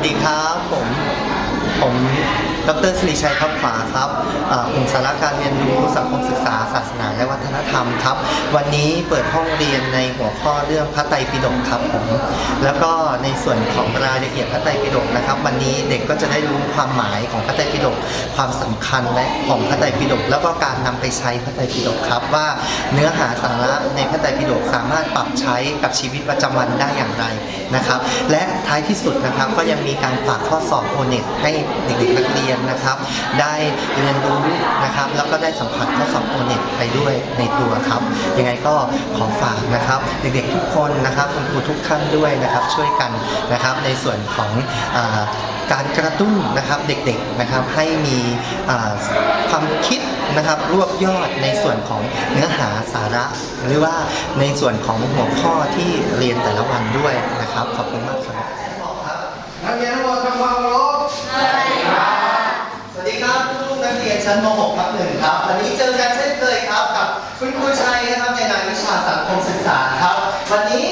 วัสดีครับ ผ ดรสิริชัยทับขวาครับอ่ากลุ่มสาระการเรียนรู้สังคมศึกษาศาสนาและวัฒนธรรมครับ วันนี้เปิดห้องเรียนในหัวข้อเรื่องพระไตรปิฎกครับผมแล้วก็ในส่วนของรายละเอียดพระไตรปิฎกนะครับ วันนี้เด็กก็จะได้รู้ความหมายของพระไตรปิฎกความสำคัญและของพระไตรปิฎกแล้วก็การนำไปใช้พระไตรปิฎกครับ ว่าเนื้อหาสาระในพระไตรปิฎกสามารถปรับใช้กับชีวิตประจำวันได้อย่างไรนะครับ และท้ายที่สุดนะครับก็ยังมีการฝากข้อสอบโอเน็ตให้เด็กๆนักเรียนนะครับ ได้เรียนรู้นะครับ แล้วก็ได้สัมผัสข้อสอบโอเน็ตไปด้วยในตัวครับ ยังไงก็ขอฝากนะครับเด็กๆทุกคนนะครับคุณครูทุกท่านด้วยนะครับ ช่วยกันนะครับในส่วนของอาการกระตุ้นนะครับเด็กๆนะครับให้มีอ่าความคิดนะครับรวบยอดในส่วนของเนื้อหาสาระ หรือว่าในส่วนของหัวข้อที่เรียนแต่ละวันด้วยนะครับ ขอบคุณมากครับนักเรียนทั้งหมดทำความเคารพส วัสดีครับลูกๆนักเรียนชั้นม .6 ครับหนึ่งครับ วันนี้เจอกันเช่นเคยครับกับคุณครูชัยนะครับในรายวิชาสังคมศึกษาครับ วันนี้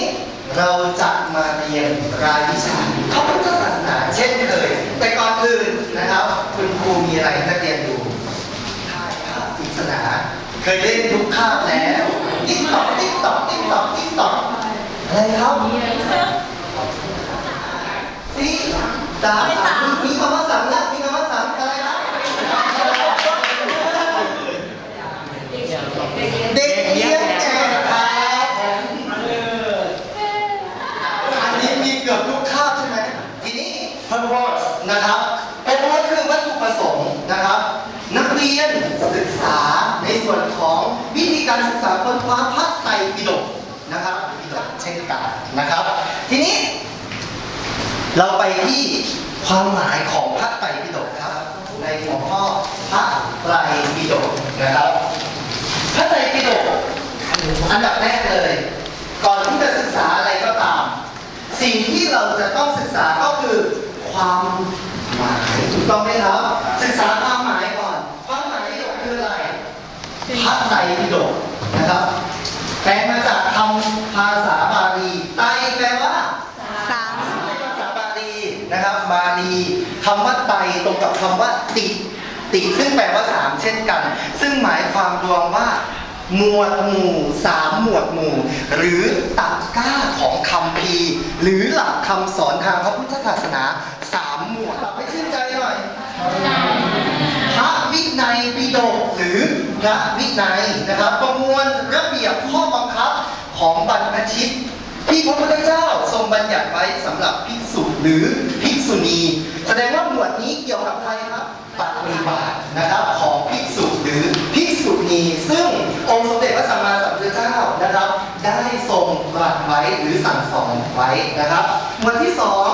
เราจะมาเรียนรายวิชาพระพุทธศาสนาเช่นเคย แต่ก่อนอื่นนะครับ คุณครูมีอะไรให้นักเรียนดูถ่ายภาพปริศนา เคยเล่นทุกคาบแล้วติ๊กตอกติ๊กตอกติ๊กตอกติ๊กตอกอะไรครับที่ตามีคำว่าสังนะมีคำว่าสังอะไรนะเด็กเลี้ยงแจกครับอันนี้มีเกือบทุกคาบใช่ไหมทีนี้ purpose นะครับ purpose คือวัตถุประสงค์นะครับ นักเรียนศึกษาในส่วนของวิธีการศึกษาค้นคว้าพระไตรปิฎกนะครับปิฎกเช่นกันนะครับ ทีนี้ เราไป ที่ความหมายของพระไตรปิฎกครับ ในหัวข้อพระไตรปิฎกนะครับ พระไตรปิฎกอันดับแรกเลย ก่อนที่จะศึกษาอะไรก็ตาม สิ่งที่เราจะต้องศึกษาก็คือความหมายถูกต้องไหมครับ ศึกษาความหมายก่อนความหมายปิฎกคืออะไรพระไตรปิฎกนะครับแปลมาจากคำภาษาบ คำว่าไตตรงกับคำว่าติ ติซึ่งแปลว่าสามเช่นกัน ซึ่งหมายความรวมว่า หมวดหมู่สามหมวดหมู่ หรือตักก้าของคำพีหรือหลักคำสอนทางพระพุทธศาสนาสามหมวดตอบให้ชื่นใจหน่อยพระวินัยปิฎกหรือพระวินัยนะครับ ประมวลระเบียบข้อบังคับของบรรพชิต ที่พระพุทธเจ้าทรงบัญญัติไว้สำหรับภิกษุหรือภิกษุณี แสดงว่าหมวดนี้เกี่ยวกับใครครับปฏิบัตินะครับของภิกษุหรือภิกษุณี ซึ่งองค์สมเด็จพระสัมมาสัมพุทธเจ้านะครับ ได้ทรงตรัสไว้หรือสั่งสอนไว้นะครับหมวดที่สอง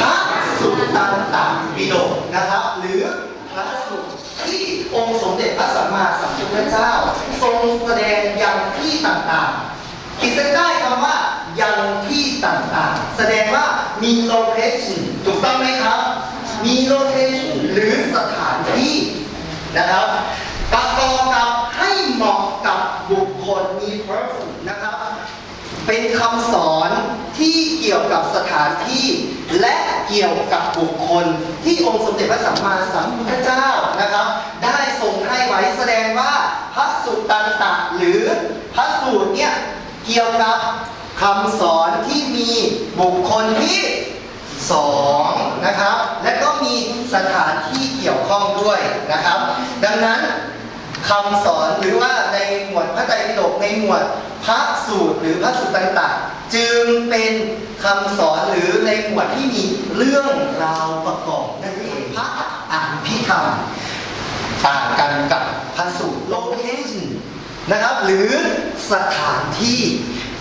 พระสุตตันตปิฎกนะครับ หรือพระสูตที่องค์สมเด็จพระสัมมาสัมพุทธเจ้า ทรงแสดงยังที่ต่างๆ ขีดเส้นใต้คำว่ายังที่ต่างๆ แสดงว่ามี location ถูกต้องไหมครับ มี location หรือสถานที่นะครับประกอบกับให้เหมาะกับบุคคลมี person นะครับ เป็นคำสอนที่เกี่ยวกับสถานที่ และเกี่ยวกับบุคคลที่องค์สมเด็จพระสัมมาสัมพุทธเจ้านะครับ ได้ทรงให้ไว้แสดงว่าพระสุตตันตะหรือพระสูตรเนี่ย เกี่ยวกับคำสอนที่มีบุคคลที่สองนะครับ และก็มีสถานที่เกี่ยวข้องด้วยนะครับ ดังนั้นคำสอนหรือว่าในหมวดพระไตรปิฎกในหมวดพระสูตรหรือพระสุตตันตะจึงเป็นคำสอนหรือในหมวดที่มีเรื่องราวประกอบนั่นเองพระอภิธรรมต่างกันกับพระสูตร location นะครับ หรือสถานที่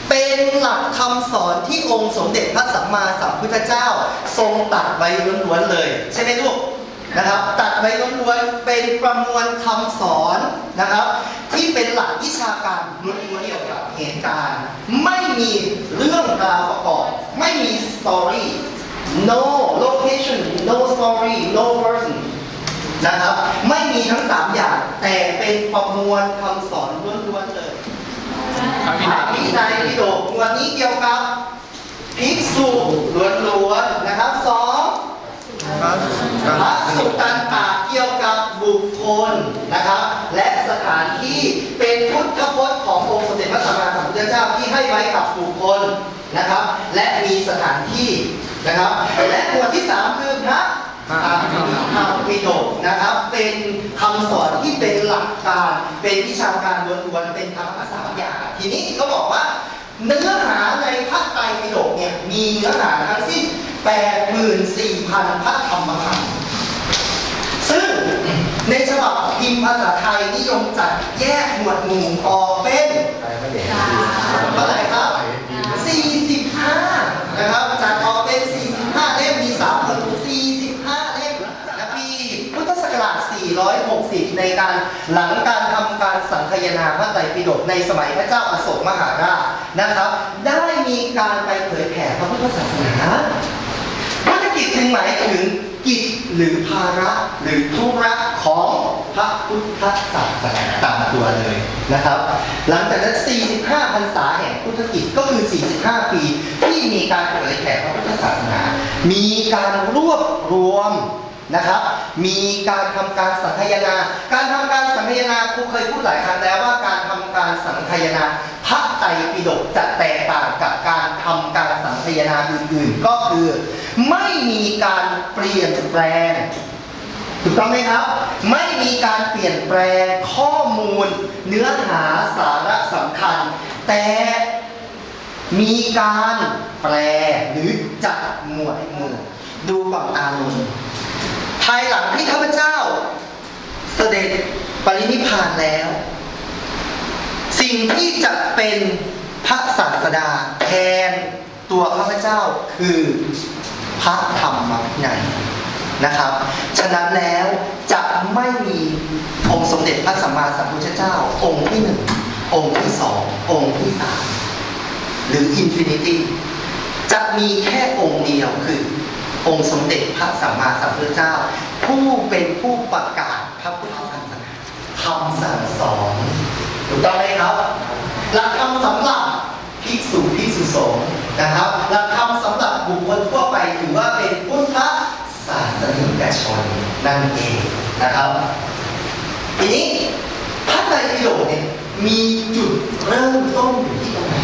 เป็นหลักคำสอนที่องค์สมเด็จพระสัมมาสัมพุทธเจ้า ทรงตัดไว้ล้วนๆเลย ใช่ไหมลูกนะครับ ตัดไว้ล้วนๆเป็นประมวลคำสอนนะครับ ที่เป็นหลักวิชาการล้วนๆเกี่ยวกับเหตุการณ์ ไม่มีเรื่องราวประกอบ ไม่มี story no location no story no person นะครับ ไม่มีทั้งสามอย่าง แต่เป็นประมวลคำสอนล้วนๆเลยพระวินัยวินัยปิฎกวันนี้เกี่ยวกับภิกษุล้วนๆนะครับพระสุตตันตเกี่ยวกับบุคคลนะครับ และสถานที่เป็นพุทธพจน์ขององค์สมเด็จพระสัมมาสัมพุทธเจ้าที่ให้ไว้กับบุคคลนะครับ และมีสถานที่นะครับ และหมวดที่สามคือพระ อาภิธรรมปิฎกนะครับ เป็นคำสอนที่เป็นหลักการ เป็นวิชาการล้วนๆเป็นธรรมะสามอย่างทีนี้ก็บอกว่า เนื้อหาในพระไตรปิฎกเนี่ยมีเนื้อหาทั้งสิ้น84,000พระธรรมขันธ์ซึ่งในฉบับพิมพ์ภาษาไทยนิยมจัดแยกหมวดหมู่ออก ในการหลังการทำการสังคยนาพระไตรปิฎกในสมัยพระเจ้าอโศกมหาราชนะครับ ได้มีการไปเผยแผ่พระพุทธศาสนาภารกิจจึงหมายถึงกิจหรือภาระหรือธุระของพระพุทธศาสนาตามตัวเลยนะครับ หลังจากนั้น 45พรรษาแห่งพุทธกิจก็คือ 45 ปี ที่มีการเผยแผ่พระพุทธศาสนา มีการรวบรวม นะครับ มีการทำการสังคายนา การทำการสังคายนาครูเคยพูดหลายครั้งแล้วว่าการทำการสังคายนาพระไตรปิฎกจะแตกต่างกับการทำการสังคายนาอื่นๆ ก็คือ ไม่มีการเปลี่ยนแปลงถูกต้องไหมครับ ไม่มีการเปลี่ยนแปลงข้อมูล เนื้อหาสาระสำคัญ แต่มีการแปลหรือจัดหมวดหมู่ดูก่อนอารมณ์ ภายหลังที่ข้าพเจ้า เสด็จปรินิพานแล้ว สิ่งที่จะเป็นพระศาสดาแทนตัวข้าพเจ้าคือพระธรรมวินัยนะครับ ฉะนั้นแล้วจะไม่มีองค์สมเด็จพระสัมมาสัมพุทธเจ้า องค์ที่หนึ่งองค์ที่สององค์ที่สามหรืออินฟินิตี้จะมีแค่องค์เดียวคือ องค์สมเด็จพระสัมมาสัมพุทธเจ้า ผู้เป็นผู้ประกาศพระพุทธศาสนาคำสั่งสอนถูกต้องไหมครับหลักธรรมสำหรับภิกษุภิกษุสงฆ์นะครับหลักธรรมสำหรับบุคคลทั่วไปถือว่าเป็นพุทธศาสนิกชนนั่นเองนะครับทีนี้พระไตรปิฎกเนี่ยมีจุดเริ่มต้นอยู่ที่ตรงไหน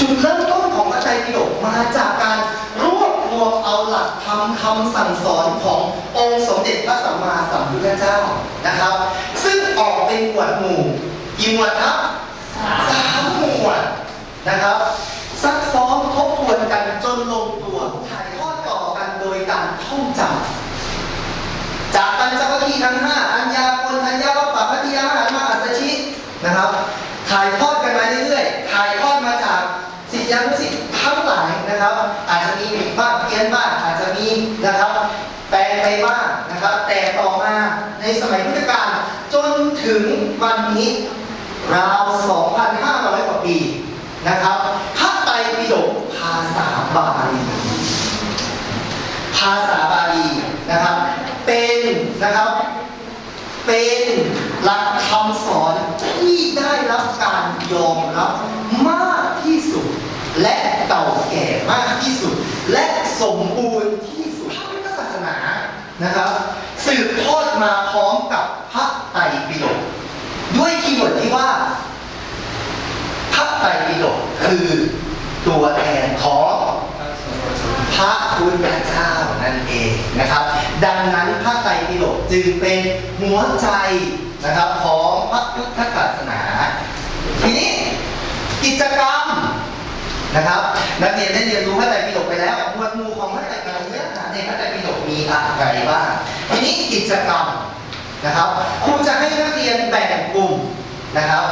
จุดเริ่มต้นของพระไตรปิฎกมาจากการ วบรวมเอาหลักธรรมคำสั่งสอนขององค์สมเด็จพระสัมมาสัมพุทธเจ้านะครับ ซึ่งออกเป็นหมวดหมู่กี่หมวดครับสามหมวดนะครับซักซ้อมทบทวนกันจนลงตัวถ่ายทอดต่อกันโดยการท่องจำจากปัญจวัคคีย์ทั้งห้าอัญญาโกณทัญญาวัปปะพัทธิยามหารมาอัสสชินะครับถ่ายทอดกันมาเรื่อยๆถ่ายทอดมาจากศิษยานุศิษย์ทั้งหลายนะครับ อาจจะมีบ้าง นบ้างอาจจะมีนะครับ แปลงไปบ้างนะครับ แต่ต่อมาในสมัยพุทธกาลจนถึงวันนี้ราว 2,500 กว่าปีนะครับพระไตรปิฎกภาษาบาลีภาษาบาลีนะครับ เป็นนะครับ เป็นหลักคำสอนที่ได้รับการยอมรับมากที่สุดและเก่าแก่มาก สมบูรณ์ที่สุดพระพุทธศาสนานะครับ สืบทอดมาพร้อมกับพระไตรปิฎกด้วยคีย์เวิร์ดที่ว่าพระไตรปิฎกคือตัวแทนของพระพุทธเจ้านั่นเองนะครับ ดังนั้นพระไตรปิฎกจึงเป็นหัวใจนะครับของพระพุทธศาสนา ทีนี้กิจกรรม นะครับนักเรียนได้เรียนรู้พระไตรปิฎกไปแล้วหมวดหมู่ของพระไตรปิฎกเนื้อหาในพระไตรปิฎกมีอะไรบ้างทีนี้กิจกรรมนะครับครูจะให้นักเรียนแบ่งกลุ่มนะครับ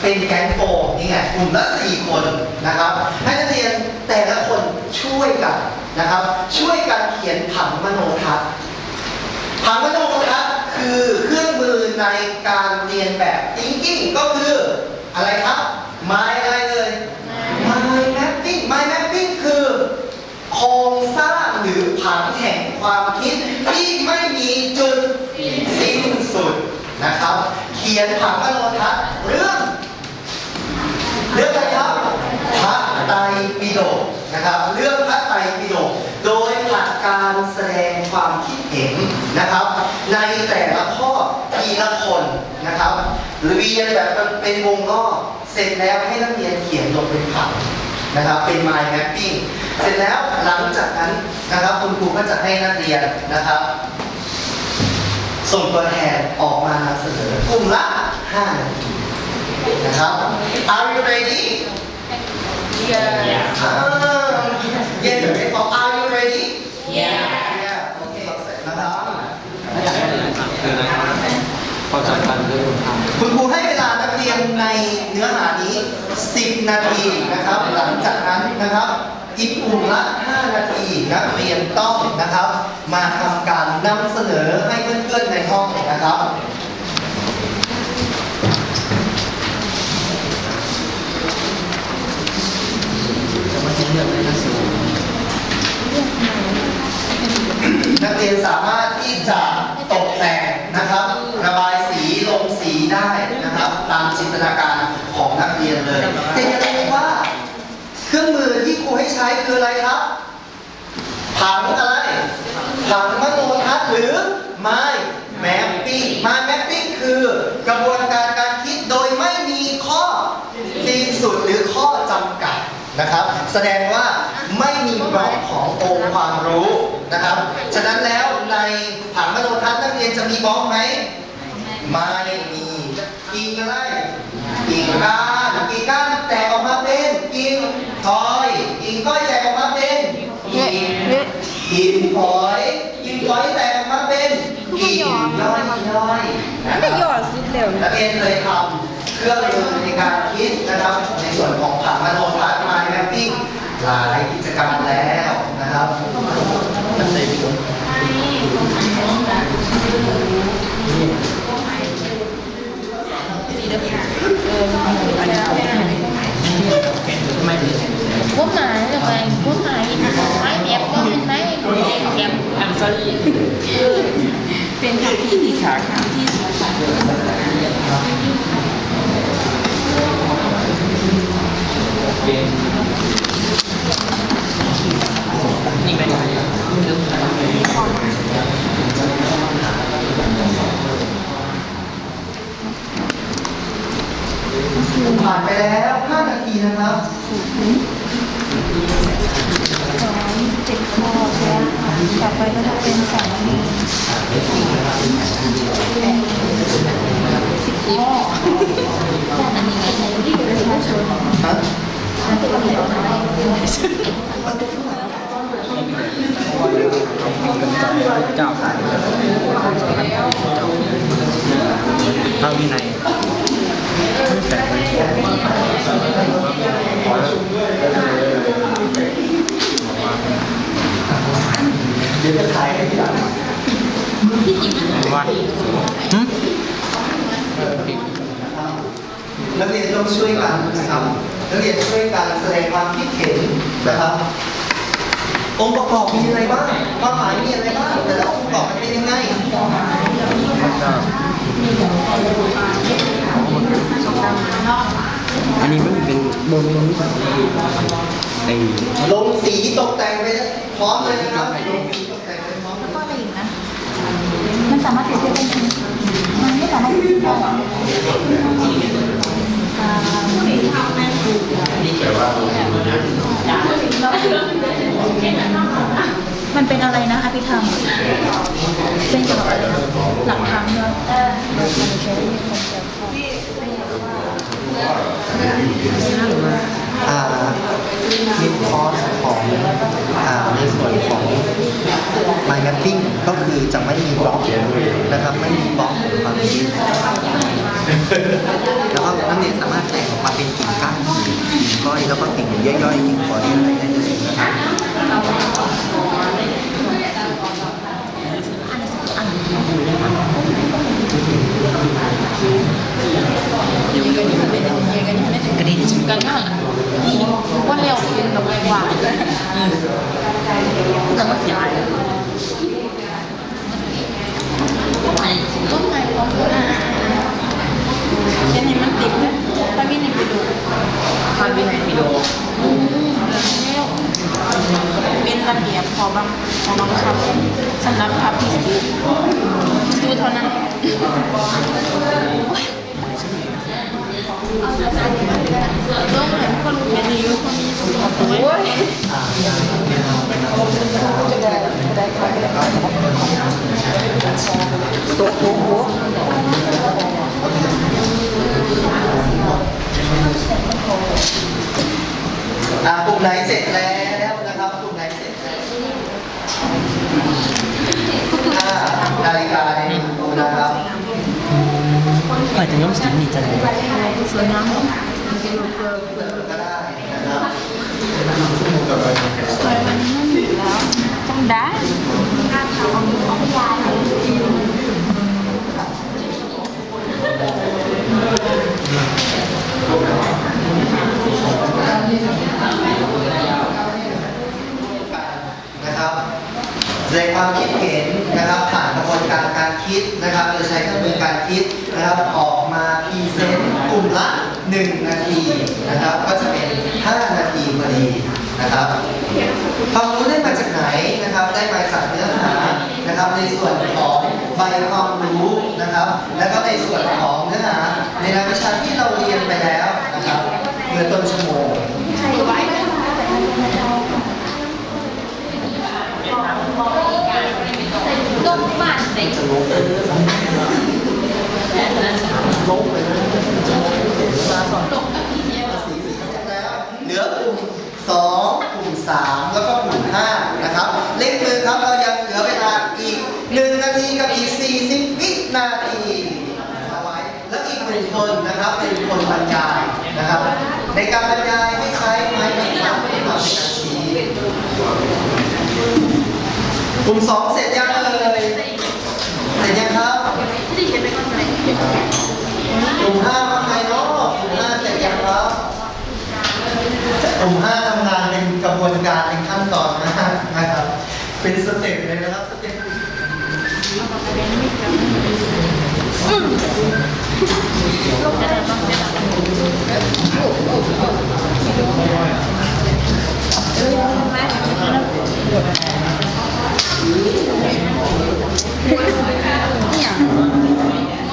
เป็นแก๊งโฟนี่ไงกลุ่มละสี่คนนะครับ ให้นักเรียนแต่ละคนช่วยกันนะครับ ช่วยกันเขียนผังมโนทัศน์ผังมโนทัศน์คือเครื่องมือในการเรียนแบบ thinking ก็คืออะไรครับ my อะไรเลย my mapping my mapping คือ โครงสร้างหรือผังแห่งความคิด ที่ไม่มีจุดสิ้นสุดนะครับ เขียนผังมโนทัศน์เรื่องเรื่องอะไรครับพระไตรปิฎกนะครับ เรื่องพระไตรปิฎกโดยผ่านการแสดงความคิดเห็นนะครับ ในแต่ละข้อทีละคนนะครับเรียนแบบเป็นวงรอบ เสร็จแล้วให้นักเรียนเขียนลงเป็นผังนะครับเป็น mind mapping เสร็จแล้วหลังจากนั้นนะครับคุณครูก็จะให้นักเรียนนะครับ ส่งตัวแทนออกมานำเสนอกลุ่มละ5นาทีนะครับ Are you ready? Yeah. Ah, yeah, okay. Oh, Are you ready? Yeah. Yeah. Okay. นะครับ ความสำคัญเรื่องทำคุณครูให้เวลานักเรียนในเนื้อหานี้ 10 นาทีนะครับ หลังจากนั้นนะครับอีกกลุ่มละ 5 นาทีนักเรียนต้องนะครับ มาทำการนำเสนอให้เพื่อนๆในห้องนะครับ จะมาเลือกในหนังสือ นัก เรียนสามารถที่จะตกแต่งนะครับ ระบายสีลงสีได้นะครับ ตามจินตนาการของนักเรียนเลยแต่อย่าลืมว่า เครื่องมือที่ครูให้ใช้คืออะไรครับ ผังอะไร ผังมโนทัศน์หรือ mind mapping mind mapping คือกระบวนการการคิดโดยไม่มีข้อสิ้นสุดหรือข้อจำกัดนะครับ แสดงว่า ไม่มีบล็อกขององค์ความรู้นะครับ ฉะนั้นแล้วในผังมโนทัศน์นักเรียนจะมีบล็อกไหมไม่มีกิ่งอะไรกิ่งก้านกิ่งก้านแตกออกมาเป็นกิ่งถอยกิ่งก้อยแตกออกมาเป็นกิ่งกิ่งถอยกิ่งถอยแตกออกมาเป็นกิ่งย่อยย่อยๆนะคไม่หยรับอดสุดเร็วนักเรียนเคยทำเครื่องมือในการคิดนะครับในส่วนของผังมโนทัศน์มาแมปปิ้ง หลายกิจกรรมแล้วนะครับตั้งใจดีกว่าไม่ดีพวกหมาทำไมพวกหมาไม้แบบก็เป็นไม้แบบอันซอรี่เป็นคำที่ที่ขาคำที่เป็นไม่ได้เรื่องอะไร ผ่านไปแล้ว 5 นาทีนะครับ สองเจ็ดข้อใช่ไหมต่อไปก็จะเป็นสองมีแปดสิบข้ออันนี้ไงประชาชน ฮะ นั่นคือระเบียบอะไร เจ้าขาพระวินัยแต่ไม่ ว่าหืมนักเรียนต้องช่วยกันนะครับนักเรียนช่วยกันแสดงความคิดเห็นนะครับ องค์ประกอบมีอะไรบ้างความหมายมีอะไรบ้างแต่ละองค์ประกอบมันเป็นยังไงอันนี้มันเป็นบนบนไอ้ลงสีตกแต่งไปพร้อมเลยนะครับ สามารถเปรียบเทียบได้ไหมมันไม่สามารถเปรียบเทียบได้หรอมันเป็นอะไรนะอภิธรรมเป็นเกี่ยวกับอะไรนะหลักธรรมเนอะเราจะใช้ในคนเดียวพอ อ่ามิดคอร์สของอ่าในส่วนของ mind mapping ก็คือจะไม่มีบล็อกนะครับ ไม่มีบล็อกของความคิดแล้วก็นักเรียนสามารถแตกออกมาเป็นกิ่งก้านกิ่งก้อยแล้วก็กิ่งย่อยๆกิ่งฝอยอะไรได้เลยนะครับกระดิ่งกันน่ะว่าเร็วเป็นแบบหวานแต่ว่าเสีย ต้นไม้ต้นไม้ของเธอเช่นให้มันติดนะถ้ามีในไปดูท่านวินัยพิโดอืมแล้วเป็นระเบียบขอบางขอบางคำสำหรับพระพิสุพิสุเท่านั้น งเห็นคนเห็นอายุคนนี้โอ้ยอ่ากลุ่มไหนเสร็จแล้วนะครับกลุ่มไหนเสร็จแล้วอ่านาฬิกาในมือนะครับ อาจจะย่อมสีนี่จะเลย สวยงาม ก็ได้นะครับ สวยวันนี้ไม่มีแล้วต้องได้การทำของยาย นะครับแสดงความคิดเห็นนะครับ ผ่านกระบวนการการคิดนะครับโดยใช้เครื่องมือการคิดนะครับ ออกมาพรีเซนต์กลุ่มละ 1 นาทีนะครับ ก็จะเป็น 5 นาทีพอดีนะครับความรู้ได้มาจากไหนนะครับ ได้มาจากเนื้อหานะครับ ในส่วนของใบความรู้นะครับ แล้วก็ในส่วนของเนื้อหาในรายวิชาที่เราเรียนไปแล้วนะครับเมื่อต้นชั่วโมง เหลือกลุ่ม 2 กลุ่ม 3 แล้วก็กลุ่ม 5 นะครับ เล่นมือครับ เรายังเหลือเวลาอีก 1 นาทีกับอีก 40 วินาทีเอาไว้ แล้วอีกหนึ่งค นะครับเป็นคนบรรยายนะครับ ในการบรรยายให้ใช้ไม้บรรทัดในการชี้กลุ่ม2เสร็จยังเลยเสร็จยังครับกลุ่มห้าว่าไงเนาะกลุ่มห้าเสร็จยังครับกลุ่มห้าทำงานเป็นกระบวนการเป็นขั้นตอนนะครับ เป็นสเต็ปเลยนะครับสเต็ปจะได้บ้างจะได้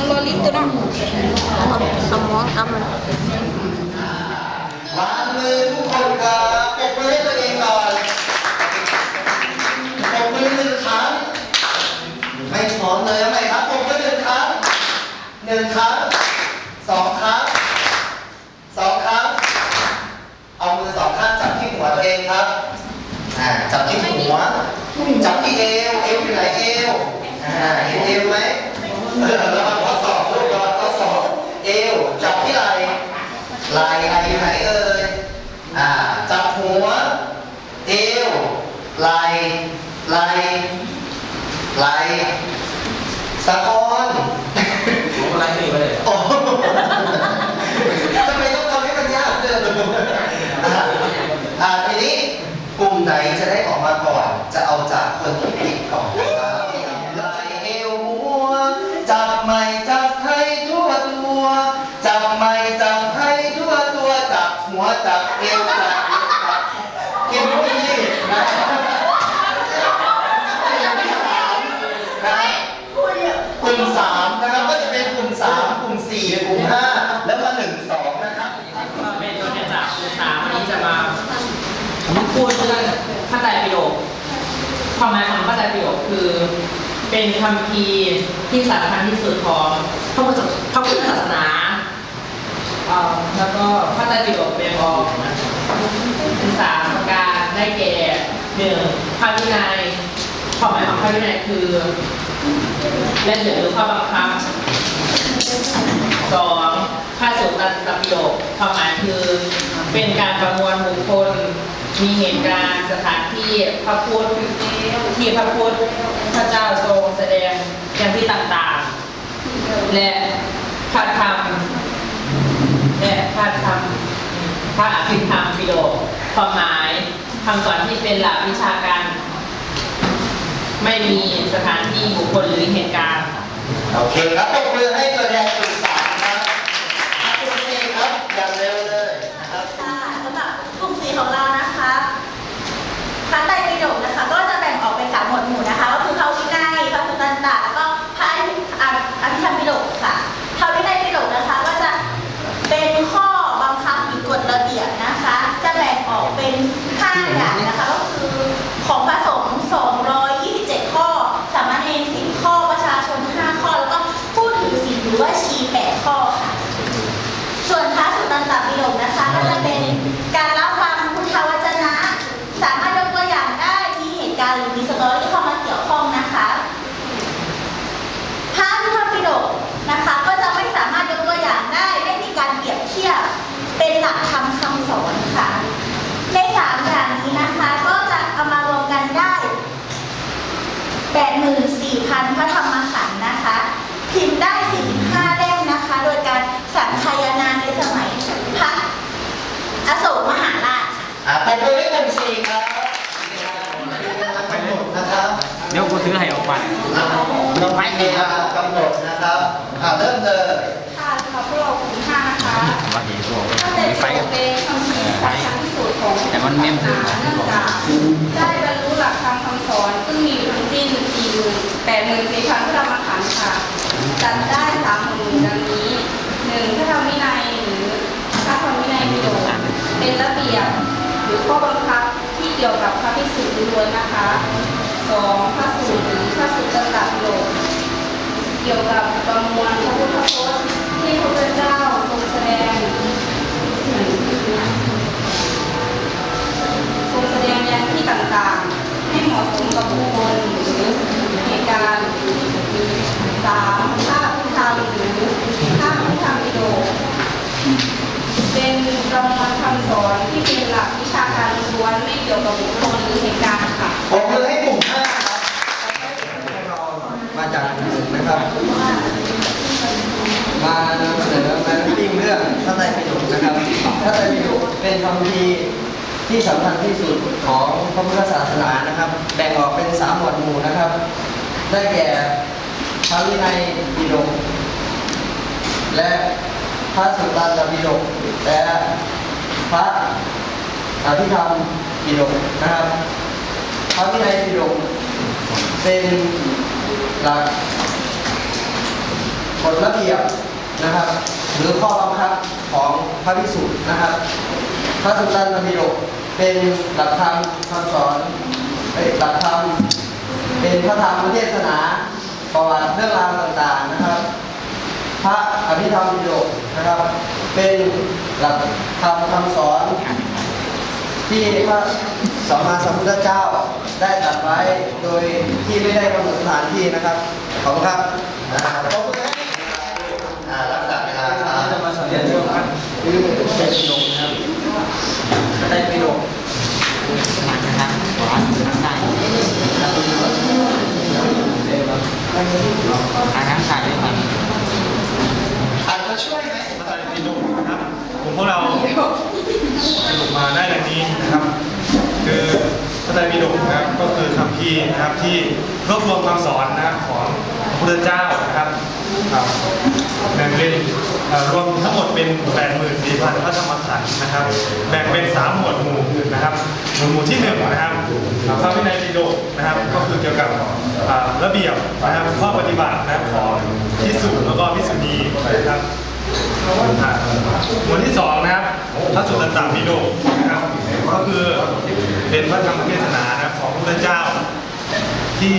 โรลิตัวน้องสมองกำมันวางมือทุกคนครับปรบมือให้ตัวเองก่อนปรบมือหนึ่งครั้งไม่พร้อมเลยเอาใหม่ครับปรบมือหนึ่งครั้งหนึ่งครั้งสองครั้งสองครั้ง เอามือสองข้างจับที่ หัวตัวเองครับอ่าจับที่หัว จับที่เอว เอวอยู่ไหนเอวอ่าเห็นเอวไหมเออระวังข้อศอกลูกระวังข้อศอกเอว จับที่ไหล่ไหล่ไหล่อยู่ไหนเอ่ยอ่าจับหัว เอวไหล่ไหล่ไหล่สะคอน อะไรนี่ไปเลย โอ้โหทำไมต้องทำให้มันยากเกินอะอ่าทีนี้กลุ่มไหนจะได้ออกมาก่อน จะเอาจากคนที่ผิดก่อนนะครับไหลเอวหัว จับไม่จับให้ทั่วตัว จับไม่จับให้ทั่วตัว จับหัวจับเอวจับเอวจับกินพวกนี้นะครับกลุ่มสามนะครับก็จะเป็นกลุ่มสามกลุ่มสี่กลุ่มห้าแล้วมาหนึ่งสองนะครับ เป็นตัวแทนจากสามวันนี้จะมาพูดเรื่องพระไตรปิฎก ความหมายของพระไตรปิฎกคือ เป็นคำพีร์ที่สำคัญที่สุดของพระพุทธพระพุทธศาสนาเอ่อแล้วก็พระไตรปิฎกแบ่งออกเป็นสามประการได้แก่หนึ่งพระวินัยความหมายของพระวินัยคือและเหลือข้อบังคับสองพระสุตตันตปิฎกความหมายคือเป็นการประมวลบุคคล มีเหตุการณ์สถานที่พระพุทธที่พระพุทธพระเจ้าทรงแสดงอย่างที่ต่างๆ และพระธรรมและพระธรรมพระอภิธรรมปิฎกความหมายคำสอนที่เป็นหลักวิชาการ ไม่มีสถานที่บุคคลหรือเหตุการณ์โอเคครับปรบมือให้ตัวแทนกลุ่มสามครับอะกลุ่มสี่ครับอย่างเร็วเลยนะครับค่ะสำหรับกลุ่มสีของเรานะคะ ค้าไตรประโยคนะคะ ก็จะแบ่งออกเป็นสามหมวดหมู่นะ ซื้อให้ออกไปต้องไปเวลากำหนดนะครับอะเริ่มเลยค่ะสำหรับพวกเรากลุ่มห้านะคะว่าดีตัวถ้าแต่มีไฟโจบเป็นคำพีสำคัญที่สุดของแต่มันเมมศาสนาเนื่องจากได้บรรลุหลักธรรมคำสอน ซึ่งมีอยู่ทั้งสิ้น4 8 4 0 0 0พระธรรมขันธ์ค่ะจัดได้สามหมู่ดังนี้หนึ่งพระธรรมวินัยหรือพระธรรมวินัยปิฎกเป็นระเบียบหรือข้อบังคับที่เกี่ยวกับพระภิกษุล้วนนะคะ สองพระสูตรหรือพระสุตตะปิฎกเกี่ยวกับประมวลพระพุทธพจน์ที่พระพุทธเจ้าทรงแสดงทรงแสดงในที่ต่างๆ ให้เหมาะสมกับบุคคลหรือเหตุการณ์สามภาพพุทธธรรมหรือภาพพุทธธรรมวิโดเป็นประมวลคำสอนที่เป็นหลักวิชาการล้วนไม่เกี่ยวกับบุคคลหรือเหตุการณ์ค่ะ ผมมือให้กลุ่มห้าครับมาจากกลุ่มนะครับ มานำเสนอแมนติ้งเรื่องพระไตรปิฎกนะครับ พระไตรปิฎกเป็นคำพีที่สำคัญที่สุดของพระพุทธศาสนานะครับ แบ่งออกเป็นสามหมวดหมู่นะครับ ได้แก่พระวินัยปิฎกและพระสุตตันตปิฎกและพระอภิธรรมปิฎกนะครับ พระวินัยปิฎกเป็นหลักกฎระเบียบนะครับ หรือข้อบังคับ ของพระภิกษุนะครับ พระสุตตันตปิฎกเป็นหลักธรรมคำสอนเอหลักธรรมเป็นพระธรรมเทศนาประวัติเรื่องราวต่างๆนะครับ พระอภิธรรมปิฎกนะครับ เป็นหลักธรรมคำสอน ที่พระสัมมาสัมพุทธเจ้าได้ตรัสไว้โดยที่ไม่ได้กำหนดสถานที่นะครับขอบคุณครับขอบคุณครับรักษา เวลาครับจะมาสอนเรื่องครับคือเป็นปิฎกนะครับได้ปิฎกนะครับขวาทางซ้ายทางทางซ้ายด้วยครับอาจจะช่วยไหมพระไตรปิฎกนะครับกลุ่มพวกเราสรุปมาได้ดังนี้นะครับคือพระไตรปิฎกนะครับก็คือคำพีนะครับที่รวบรวมคำสอนนะครับของพระพุทธเจ้านะครับครับแบ่งเป็น รวมทั้งหมดเป็น 84,000พระธรรมขันธ์นะครับ แบ่งเป็น 3 หมวดหมู่นะครับหมวดหมู่ที่หนึ่งนะครับพระวินัยปิฎกนะครับ ก็คือเกี่ยวกับระเบียบนะครับข้อปฏิบัตินะครับของพิสุแล้วก็พิสุณีนะครับหมวดที่สองนะครับพระสุตตันตปิฎกนะครับก็คือเป็นพระธรรมเทศนานะครับของพระพุทธเจ้าที่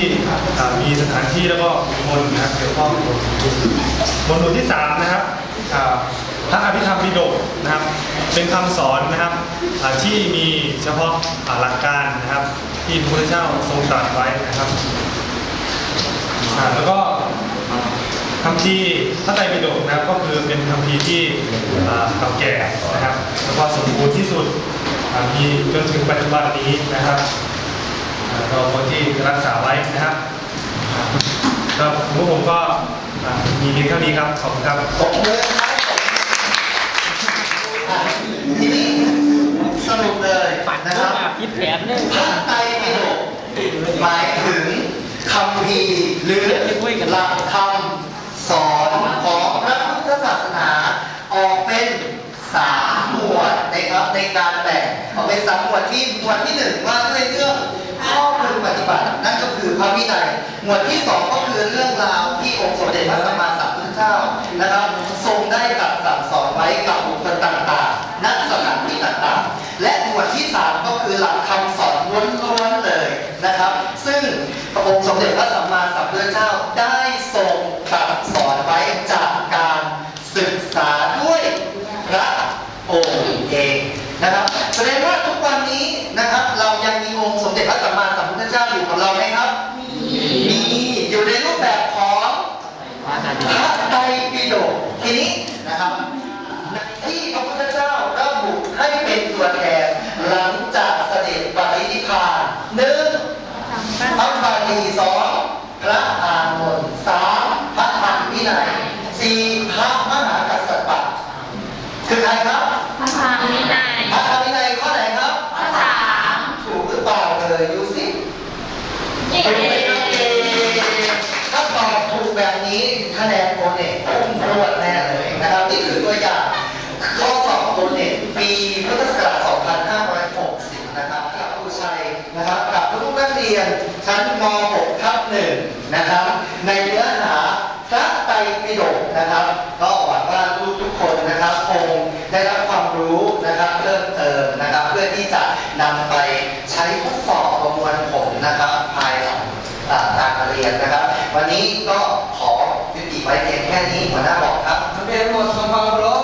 มีสถานที่แล้วก็บุคคลนะครับเกี่ยวข้องหมวดหมู่ที่สามนะครับ พระอภิธรรมปิฎกนะครับ เป็นคำสอนนะครับที่มีเฉพาะหลักการนะครับ ที่พระพุทธเจ้าทรงตรัสไว้นะครับแล้วก็คำพีร์พระไตรปิฎกนะครับก็คือเป็นคำพีร์ที่เก่าแก่นะครับแล้วก็สมบูรณ์ที่สุดอ่ามีจนถึงปัจจุบันนี้นะครับอ่าเราควรที่รักษาไว้นะครับอ่าก็พวผมก็มีเพียงเท่านี้ครับขอบคุณครับ ทีนี้สรุปเลยนะครับคิดแผนเลยพระไตรปิฎกหมายถึงคำพีร์หรือหลักคำสอนของพระพุทธศาสนาออกเป็นสามหมวดนะครับในการแบ่งออกเป็นสามหมวดที่หมวดที่หนึ่งว่าด้วยเรื่องข้อพึงปฏิบัตินั่นก็คือพระวินัยหมวดที่สองก็คือเรื่องราวที่องค์สมเด็จพระสัมมาสัมพุทธเจ้านะครับ ทรงได้ตรัสสั่งสอนไว้กับบุคคลต่างๆณสถานที่ต่างๆ และหมวดที่สามก็คือหลักคำสอนล้วนๆเลยนะครับ ซึ่งพระองค์สมเด็จพระสัมมาสัมพุทธเจ้าได้ทรงตรัสสอนไว้จากการศึกษาด้วยพระองค์เองนะครับแสดงว่าทุกวันนี้นะครับ เรายังมีองค์สมเด็จพระสัมมาสัมพุทธเจ้าอยู่กับเราไหมครับ มี อยู่ในรูปแบบของ ปิฎกทีนี้นะครับในที่พระพุทธเจ้าระบุให้เป็นตัวแทนหลังจากเสด็จปรินิพพานหนึ่งพระบาลีสองพระอานนท์สามพระธรรมวินัยสี่พระมหากัสสปะคือใครครับ พระธรรมวินัย พระธรรมวินัยข้อไหนครับ ข้อสาม ถูกหรือเปล่าเลยดูสิ เย้ ถ้าตอบถูกแบบนี้คะแนนโอเน็ตพุ่งพรวดแน่เลยนะครับนี่คือตัวอย่างข้อสอบโอเน็ตปีพุทธศักราช 2560 นะครับกับครูชัยนะครับกับลูกนักเรียนชั้นม .6 ทับห นะครับ ในเนื้อหาพระไตรปิฎกนะครับ ก็หวังว่าลูกทุกคนนะครับคงได้รับความรู้นะครับเพิ่มเติมนะครับ เพื่อที่จะนำไปใช้ทดสอบประมวลผลนะครับ ภายหลังการเรียนนะครับ วันนี้ก็ขอยุติไว้เพียงแค่นี้หัวหน้าบอกครับนักเรียนหมดทำความเคารพ